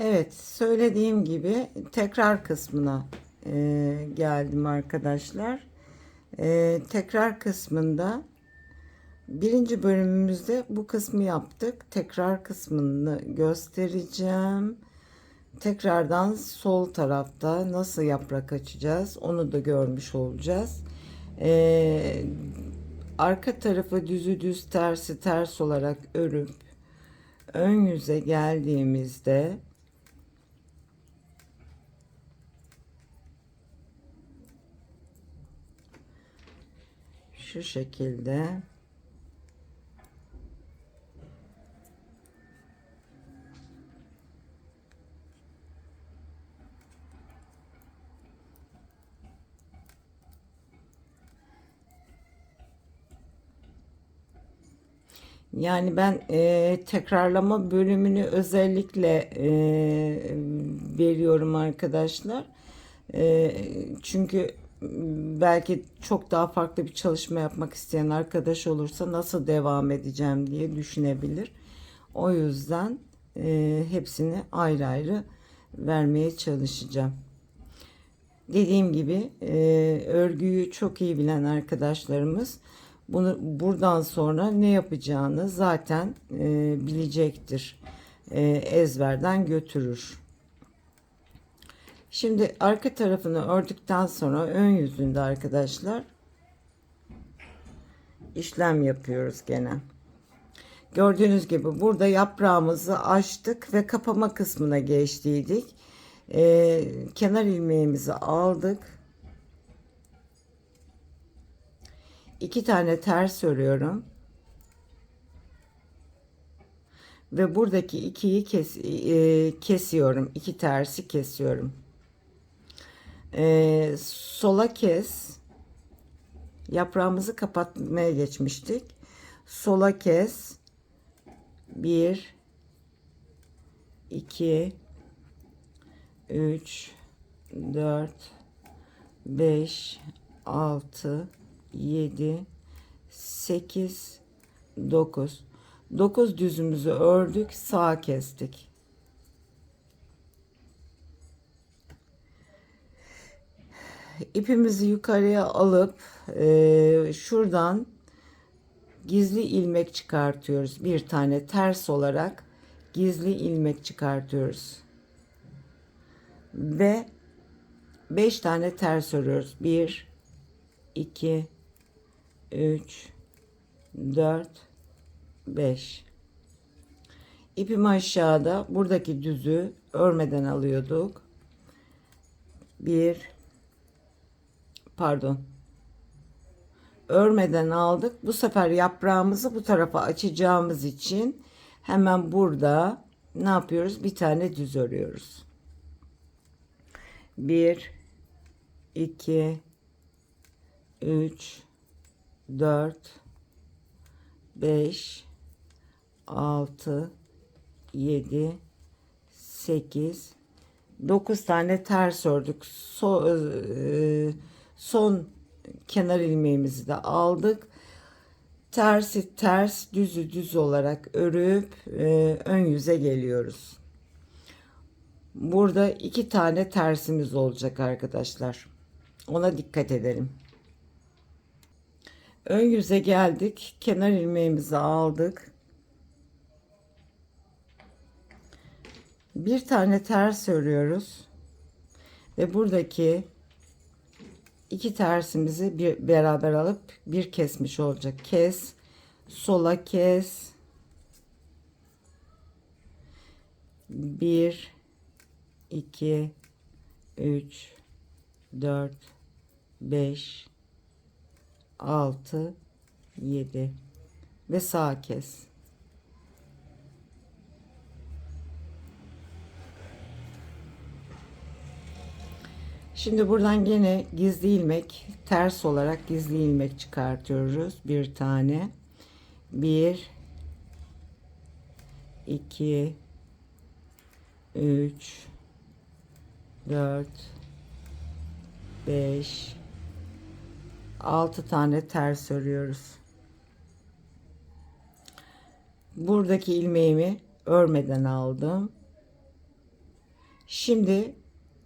Evet, söylediğim gibi tekrar kısmına e, geldim arkadaşlar. E, tekrar kısmında birinci bölümümüzde bu kısmı yaptık. Tekrar kısmını göstereceğim. Tekrardan sol tarafta nasıl yaprak açacağız onu da görmüş olacağız. E, arka tarafı düzü düz tersi ters olarak örüp ön yüze geldiğimizde şu şekilde Yani ben e, tekrarlama bölümünü özellikle e, veriyorum arkadaşlar. E, çünkü belki çok daha farklı bir çalışma yapmak isteyen arkadaş olursa nasıl devam edeceğim diye düşünebilir. O yüzden e, hepsini ayrı ayrı vermeye çalışacağım. Dediğim gibi e, örgüyü çok iyi bilen arkadaşlarımız bunu buradan sonra ne yapacağını zaten e, bilecektir. E, ezberden götürür. Şimdi arka tarafını ördükten sonra ön yüzünde arkadaşlar işlem yapıyoruz gene. Gördüğünüz gibi burada yaprağımızı açtık ve kapama kısmına geçtiydik. Ee, kenar ilmeğimizi aldık. iki tane ters örüyorum. Ve buradaki ikiyi kes, e, kesiyorum. İki tersi kesiyorum. E, sola kes. Yaprağımızı kapatmaya geçmiştik. Sola kes. Bir, iki, üç, dört, beş, altı, 7 8 9 9 düzümüzü ördük sağ kestik ipimizi yukarıya alıp e, şuradan gizli ilmek çıkartıyoruz. Bir tane ters olarak gizli ilmek çıkartıyoruz. Ve 5 tane ters örüyoruz. 1 2 3 4 5 ipimi aşağıda buradaki düzü örmeden alıyorduk. 1 pardon örmeden aldık. Bu sefer yaprağımızı bu tarafa açacağımız için hemen burada ne yapıyoruz? Bir tane düz örüyoruz. 1 2 3 4 5 6 7 8 9 tane ters ördük. So, e, son kenar ilmeğimizi de aldık. Tersi ters, düzü düz olarak örüp e, ön yüze geliyoruz. Burada iki tane tersimiz olacak arkadaşlar. Ona dikkat edelim. Ön yüze geldik. Kenar ilmeğimizi aldık. Bir tane ters örüyoruz. Ve buradaki iki tersimizi bir beraber alıp bir kesmiş olacak. Kes, sola kes. Bir, iki, üç, dört, beş, 6 7 ve sağ kes. Şimdi buradan gene gizli ilmek ters olarak gizli ilmek çıkartıyoruz. Bir tane. Bir, iki, üç, dört, beş, 6 tane ters örüyoruz. Buradaki ilmeğimi örmeden aldım. Şimdi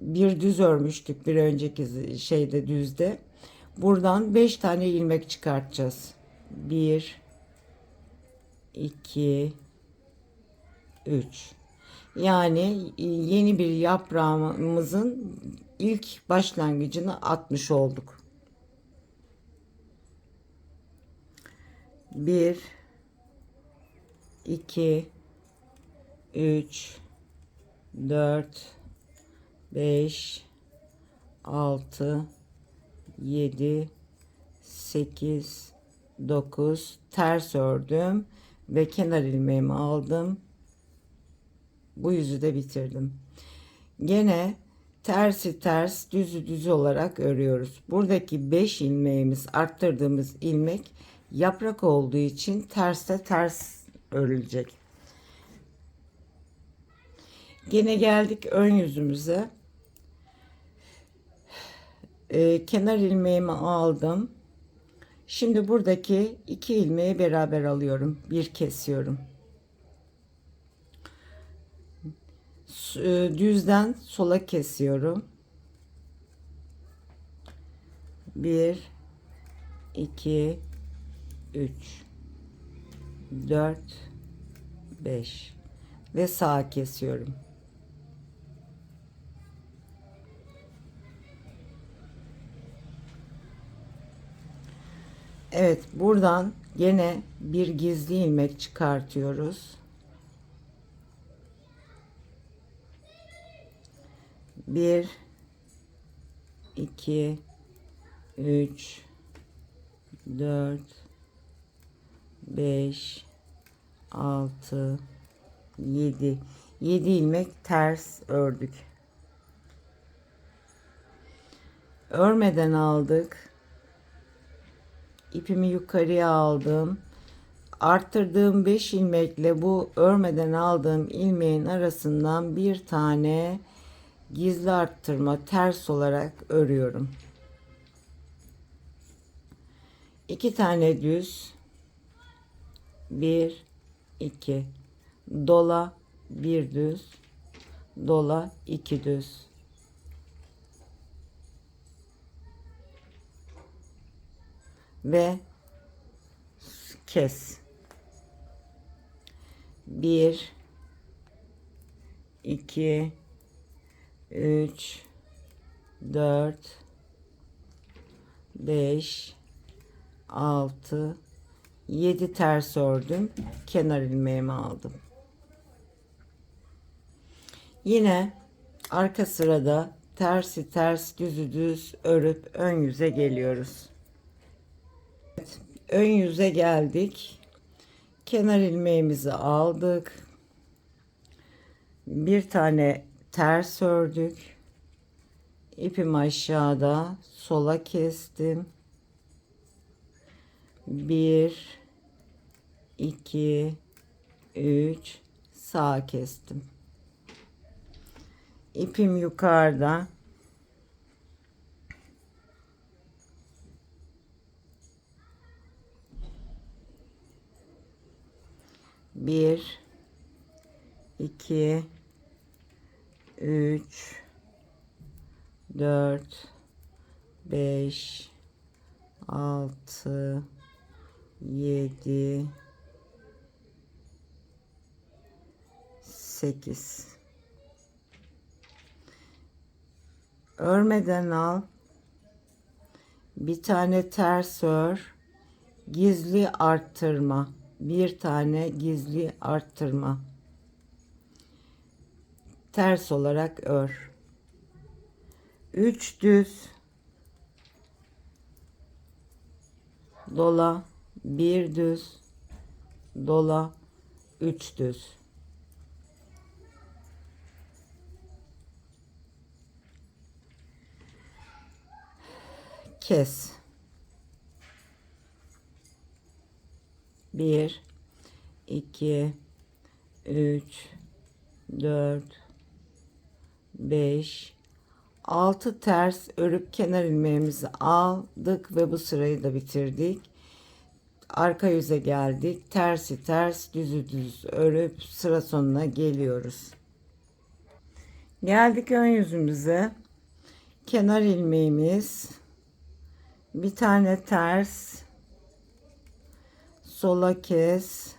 bir düz örmüştük bir önceki şeyde düzde. Buradan 5 tane ilmek çıkartacağız. 1 2 3 yani yeni bir yaprağımızın ilk başlangıcını atmış olduk. 1 2 3 4 5 6 7 8 9 ters ördüm ve kenar ilmeğimi aldım. Bu yüzü de bitirdim. Gene tersi ters düzü düz olarak örüyoruz. Buradaki 5 ilmeğimiz arttırdığımız ilmek yaprak olduğu için terste ters örülecek. Gene geldik ön yüzümüze. Ee, kenar ilmeğimi aldım. Şimdi buradaki iki ilmeği beraber alıyorum. Bir kesiyorum. E, düzden sola kesiyorum. Bir, iki, üç, dört, beş ve sağa kesiyorum. Evet buradan yine bir gizli ilmek çıkartıyoruz. Bir, iki, üç, dört, beş, altı, yedi. Yedi ilmek ters ördük. Örmeden aldık ipimi yukarıya aldım. Arttırdığım 5 ilmekle bu örmeden aldığım ilmeğin arasından bir tane gizli arttırma ters olarak örüyorum. İki tane düz bir iki dola bir düz dola iki düz ve kes. Bir, iki, üç, dört, beş, altı, yedi ters ördüm. Kenar ilmeğimi aldım. Yine arka sırada tersi ters düzü düz örüp ön yüze geliyoruz. Ön yüze geldik. Kenar ilmeğimizi aldık. Bir tane ters ördük. İpim aşağıda sola kestim. Bir, iki, üç, sağ kestim. İpim yukarıda. Bir iki üç dört beş altı yedi sekiz. Örmeden al. Bir tane ters ör. Gizli arttırma bir tane gizli arttırma. Ters olarak ör. 3 düz. Dola. Bir düz. Dola. 3 düz. Kes 1 2 3 4 5 6 ters örüp kenar ilmeğimizi aldık ve bu sırayı da bitirdik. Arka yüze geldik. Tersi ters düzü düz örüp sıra sonuna geliyoruz. Geldik ön yüzümüze. Kenar ilmeğimiz. Bir tane ters. Sola kes.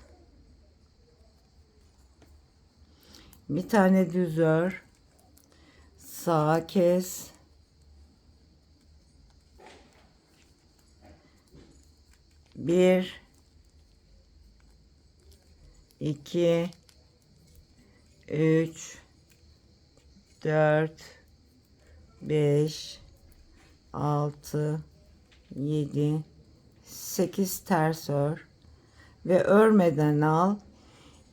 Bir tane düz ör. Sağa kes. Bir, iki, üç, dört, beş, altı, yedi, sekiz ters ör ve örmeden al.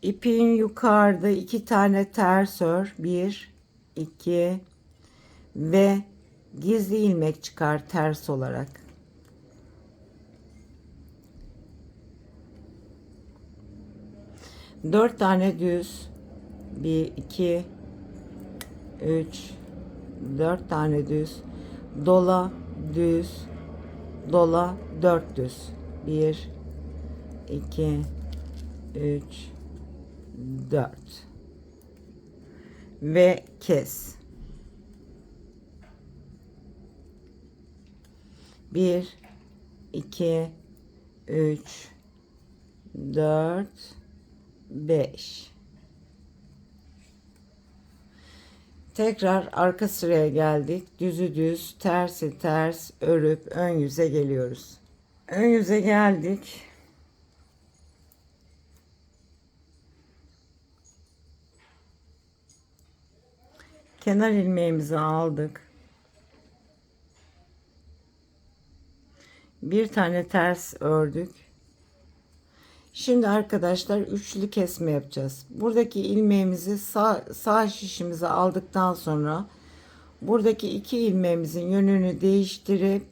İpin yukarıda iki tane ters ör. Bir, iki ve gizli ilmek çıkar ters olarak. Dört tane düz. Bir, iki, üç, dört tane düz. Dola, düz, dola, dört düz. Bir, iki, üç, dört. Ve kes. Bir, iki, üç, dört, 5 Tekrar arka sıraya geldik. Düzü düz, tersi ters örüp ön yüze geliyoruz. Ön yüze geldik. Kenar ilmeğimizi aldık. Bir tane ters ördük. Şimdi arkadaşlar üçlü kesme yapacağız. Buradaki ilmeğimizi sağ, sağ şişimize aldıktan sonra buradaki iki ilmeğimizin yönünü değiştirip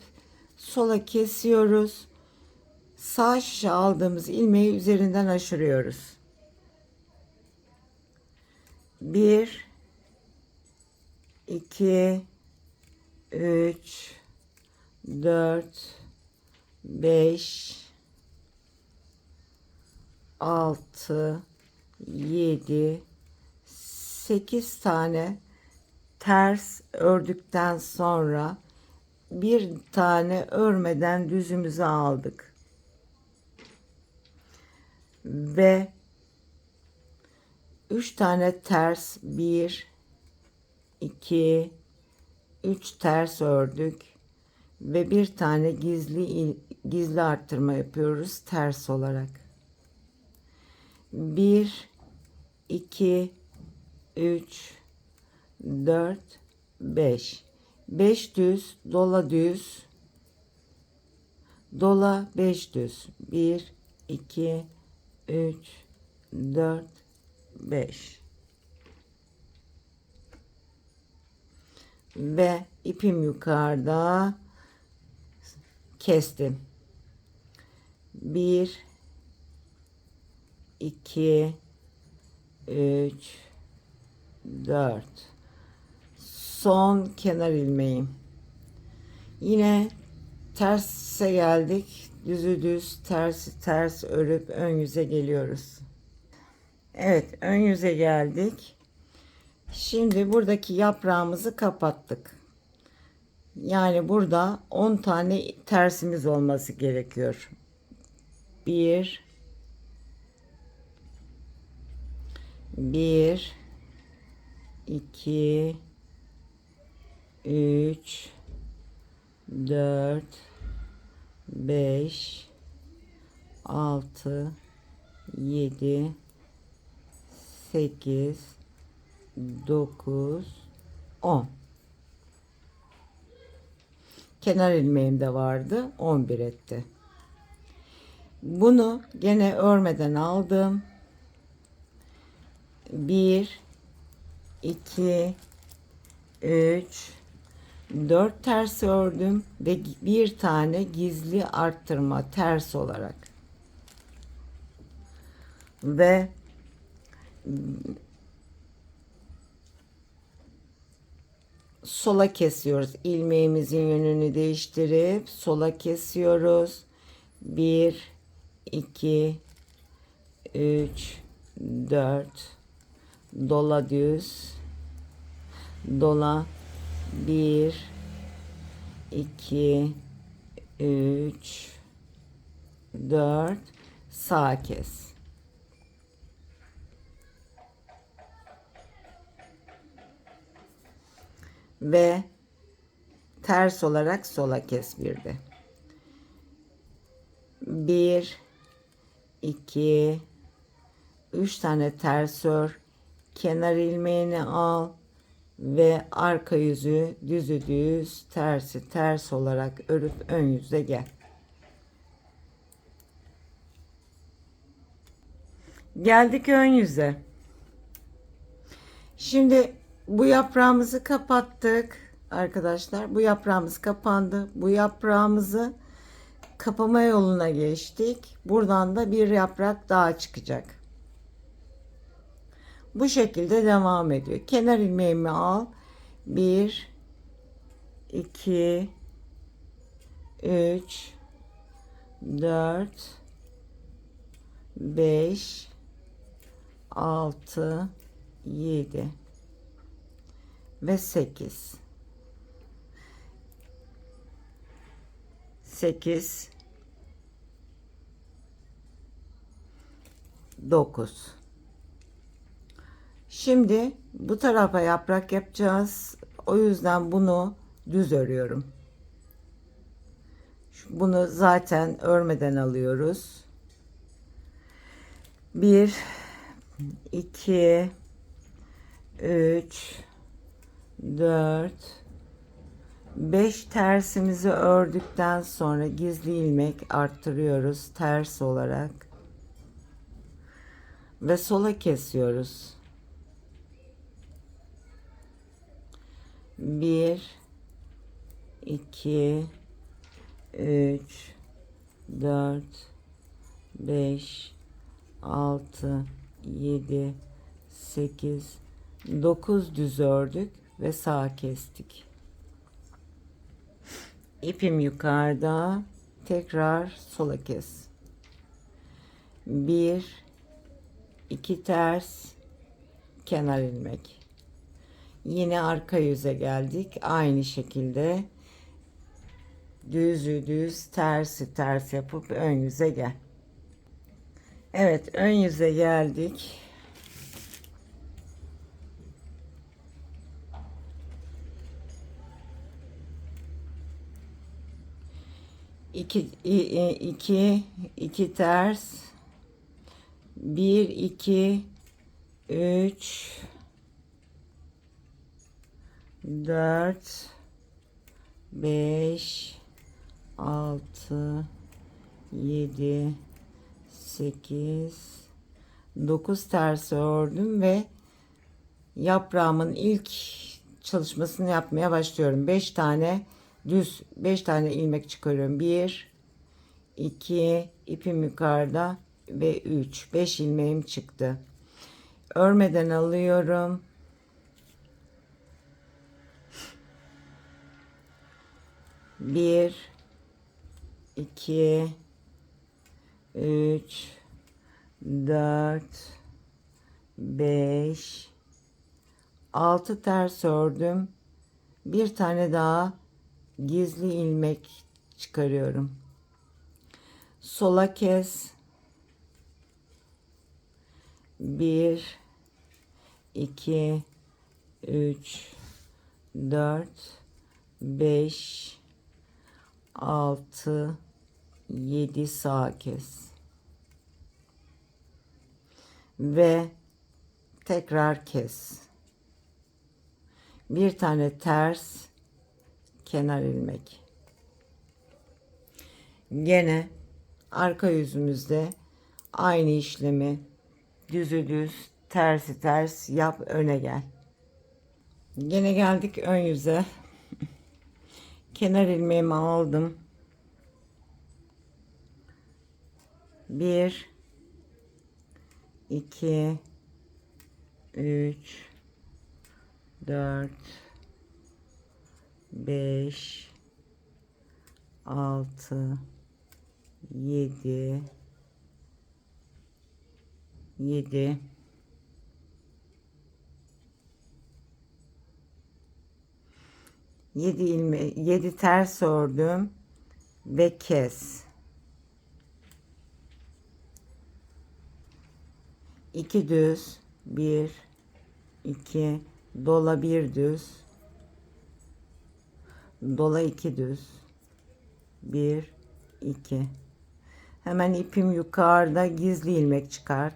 sola kesiyoruz. Sağ şişe aldığımız ilmeği üzerinden aşırıyoruz. 1 2 3 4 5 6 7 8 tane ters ördükten sonra bir tane örmeden düzümüzü aldık. Ve 3 tane ters 1 2 3 ters ördük ve bir tane gizli gizli arttırma yapıyoruz ters olarak. 1 2 3 4 5 5 düz dola düz. Dola 5 düz. 1 2 3 4 5 ve ipim yukarıda. Kestim. 1 2 3 4 son kenar ilmeğim. Yine terse geldik. Düzü düz ters ters örüp ön yüze geliyoruz. Evet ön yüze geldik şimdi buradaki yaprağımızı kapattık. Yani burada 10 tane tersimiz olması gerekiyor. 1 1 2 3 4 5 6 7 8 9 10 kenar ilmeğim de vardı 11 etti. Bunu gene örmeden aldım. 1 2 3 4 ters ördüm ve bir tane gizli arttırma ters olarak. Ve sola kesiyoruz. İlmeğimizin yönünü değiştirip sola kesiyoruz. 1 2 3 4 dola düz. Dola. 1 2 3 4 sağ kes. Ve ters olarak sola kes bir de. 1 2 3 tane ters ör. Kenar ilmeğini al ve arka yüzü düzü düz tersi ters olarak örüp ön yüze gel. Geldik ön yüze. Şimdi bu yaprağımızı kapattık arkadaşlar. Bu yaprağımız kapandı. Bu yaprağımızı kapama yoluna geçtik. Buradan da bir yaprak daha çıkacak. Bu şekilde devam ediyor. Kenar ilmeğimi al. 1 2 3 4 5 6 7 ve 8 8 9 Şimdi bu tarafa yaprak yapacağız. O yüzden bunu düz örüyorum. Bunu zaten örmeden alıyoruz. 1 2 3 4 5 tersimizi ördükten sonra gizli ilmek arttırıyoruz ters olarak. Ve sola kesiyoruz. 1 2 3 4 5 6 7 8 9 düz ördük ve sağ kestik. İpim yukarıda. Tekrar sola kes. 1 2 ters kenar ilmek. Yine arka yüze geldik. Aynı şekilde düzü düz tersi ters yapıp ön yüze gel. Evet ön yüze geldik. İki, iki, iki ters, bir, iki, üç, dört, beş, altı, yedi, sekiz, dokuz ters ördüm ve yaprağımın ilk çalışmasını yapmaya başlıyorum. Beş tane düz 5 tane ilmek çıkarıyorum. 1 2 ipim yukarıda ve 3 5 ilmeğim çıktı. Örmeden alıyorum. Bir, iki, üç, dört, beş, altı ters ördüm. Bir tane daha gizli ilmek çıkarıyorum. Sola kes. 1 2 3 4 5 6 7 sağ kes. Ve tekrar kes. Bir tane ters kenar ilmek. Gene arka yüzümüzde aynı işlemi düzü düz tersi ters yap öne gel. Gene geldik ön yüze. kenar ilmeğimi aldım. Bir, iki, üç, dört, 5 6 7 7 7 ilme 7 ters ördüm ve kes. 2 düz, 1 2 dola bir düz. Dola 2 düz. 1 2 Hemen ipim yukarıda gizli ilmek çıkart.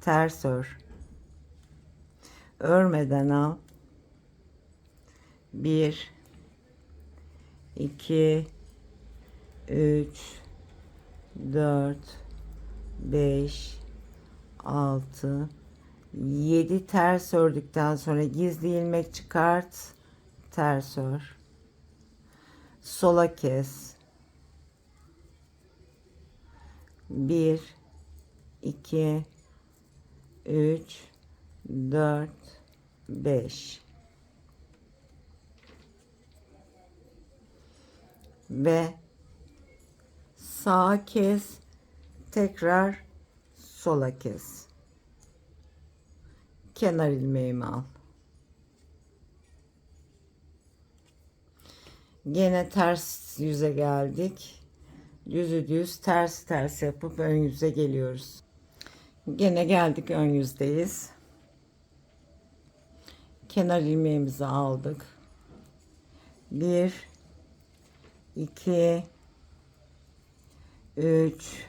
Ters ör. Örmeden al. 1 2 3 4 5 6 7 ters ördükten sonra gizli ilmek çıkart ters ör sola kes. 1 2 3 4 5 ve sağa kes tekrar sola kes. Kenar ilmeğimi al gene ters yüze geldik. Düzü düz ters ters yapıp ön yüze geliyoruz. Gene geldik ön yüzdeyiz. Kenar ilmeğimizi aldık. Bir 2 3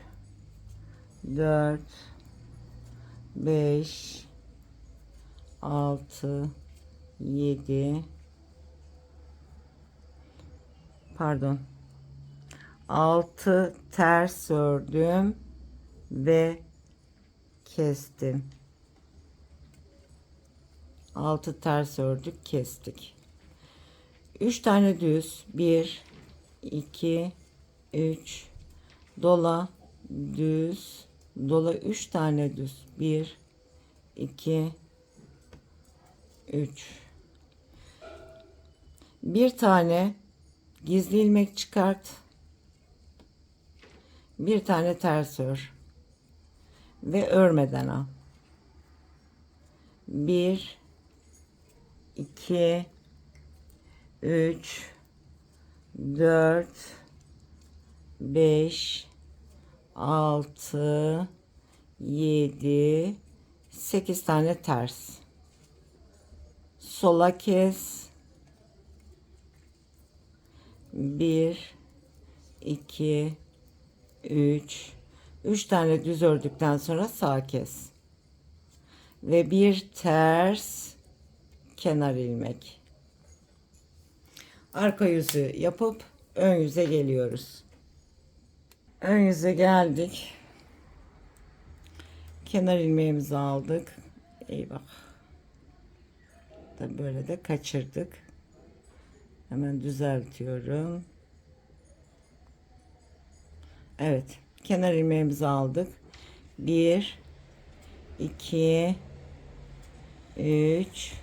4 5 6 7 pardon. 6 ters ördüm ve kestim. 6 ters ördük kestik. 3 tane düz. 1 2 3 dola düz. Dola 3 tane düz. 1 2 3 bir tane gizli ilmek çıkart. Bir tane ters ör. Ve örmeden al. 1 2 3 4 5 6 7 8 tane ters. Sola kes 1 2 3 3 tane düz ördükten sonra sağ kes ve bir ters kenar ilmek arka yüzü yapıp ön yüze geliyoruz. Ön yüze geldik. Kenar ilmeğimizi aldık. Eyvah. Tabi böyle de kaçırdık. Hemen düzeltiyorum. Evet. Kenar ilmeğimizi aldık. 1 2 3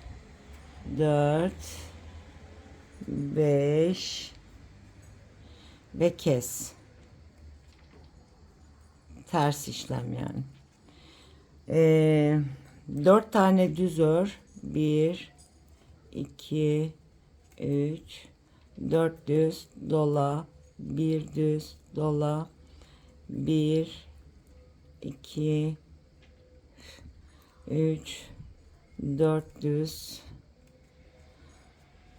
4 5 ve kes. Ters işlem yani. Ee, 4 tane düz ör. 1 2 3 4 düz dola 1 düz dola 1 2 3 4 düz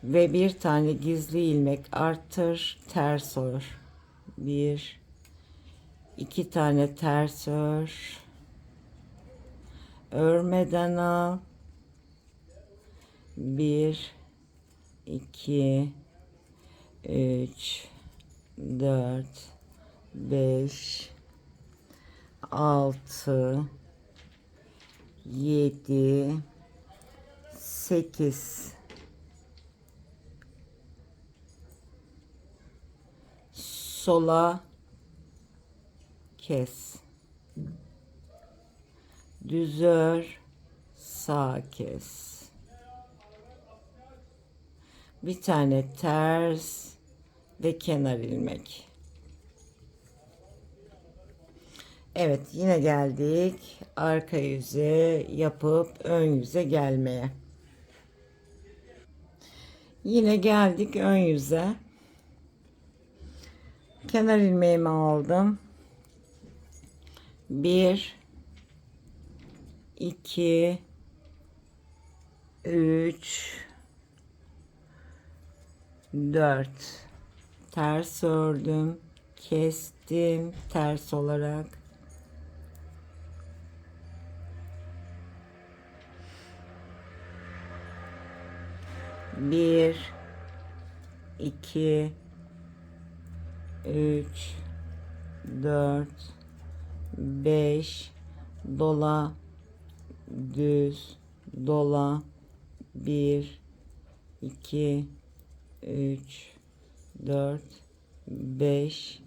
ve bir tane gizli ilmek artır ters ör bir iki tane ters ör. Örmeden al. Bir iki üç dört beş altı yedi sekiz sola kes. Düzör sağ kes. Bir tane ters ve kenar ilmek. Evet yine geldik arka yüze yapıp ön yüze gelmeye. Yine geldik ön yüze. Kenar ilmeğimi aldım. 1 2 3 4 ters ördüm kestim ters olarak. Bir iki üç dört beş. Dola düz dola. Bir iki üç dört beş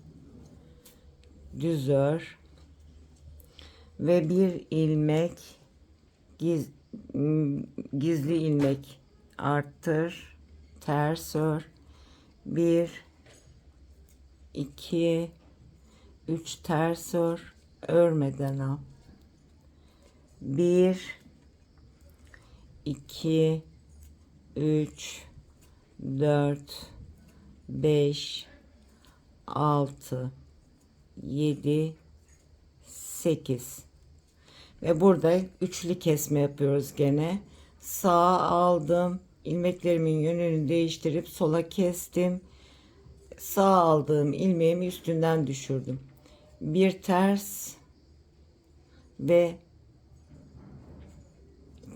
düz ör ve bir ilmek giz, gizli ilmek arttır ters ör bir iki üç ters ör örmeden al. Bir iki üç dört beş altı yedi sekiz ve burada üçlü kesme yapıyoruz gene. Sağa aldım. ilmeklerimin yönünü değiştirip sola kestim. Sağ aldığım ilmeğimi üstünden düşürdüm. Bir ters ve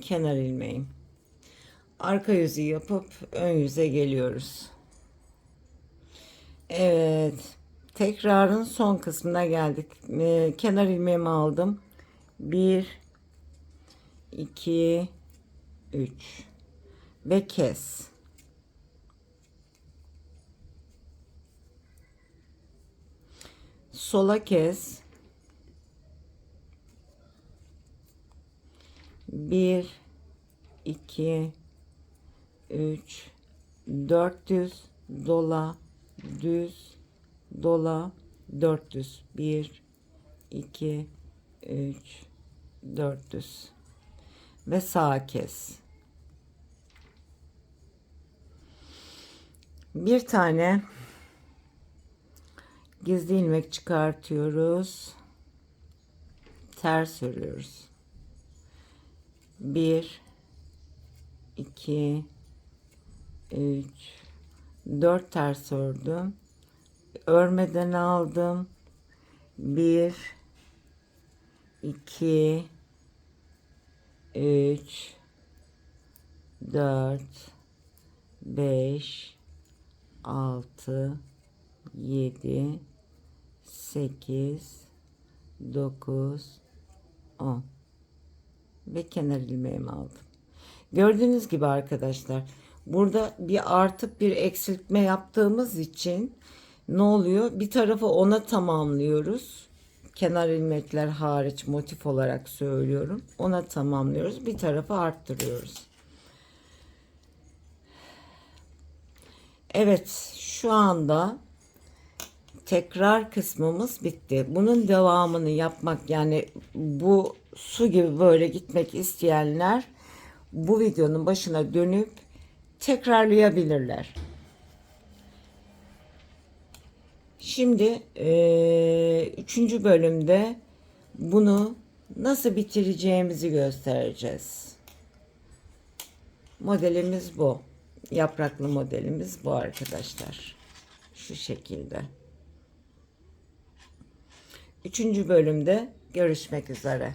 kenar ilmeğim. Arka yüzü yapıp ön yüze geliyoruz. Evet. Tekrarın son kısmına geldik. Ee, kenar ilmeğimi aldım. 1 2 3 ve kes. Sola kes. 1 2 3 400 dola düz dola 400 1 2 3 400 ve sağ kes. Bir tane gizli ilmek çıkartıyoruz. Ters örüyoruz. 1 2 3 4 ters ördüm. Örmeden aldım. 1 2 3 4 5 6 7 8 9 10 ve kenar ilmeğimi aldım. Gördüğünüz gibi arkadaşlar burada bir artıp bir eksiltme yaptığımız için ne oluyor? Bir tarafı ona tamamlıyoruz. Kenar ilmekler hariç motif olarak söylüyorum. Ona tamamlıyoruz. Bir tarafı arttırıyoruz. Evet şu anda tekrar kısmımız bitti. Bunun devamını yapmak yani bu su gibi böyle gitmek isteyenler bu videonun başına dönüp tekrarlayabilirler. Şimdi eee, üçüncü bölümde bunu nasıl bitireceğimizi göstereceğiz. Modelimiz bu. Yapraklı modelimiz bu arkadaşlar. Şu şekilde. Üçüncü bölümde görüşmek üzere.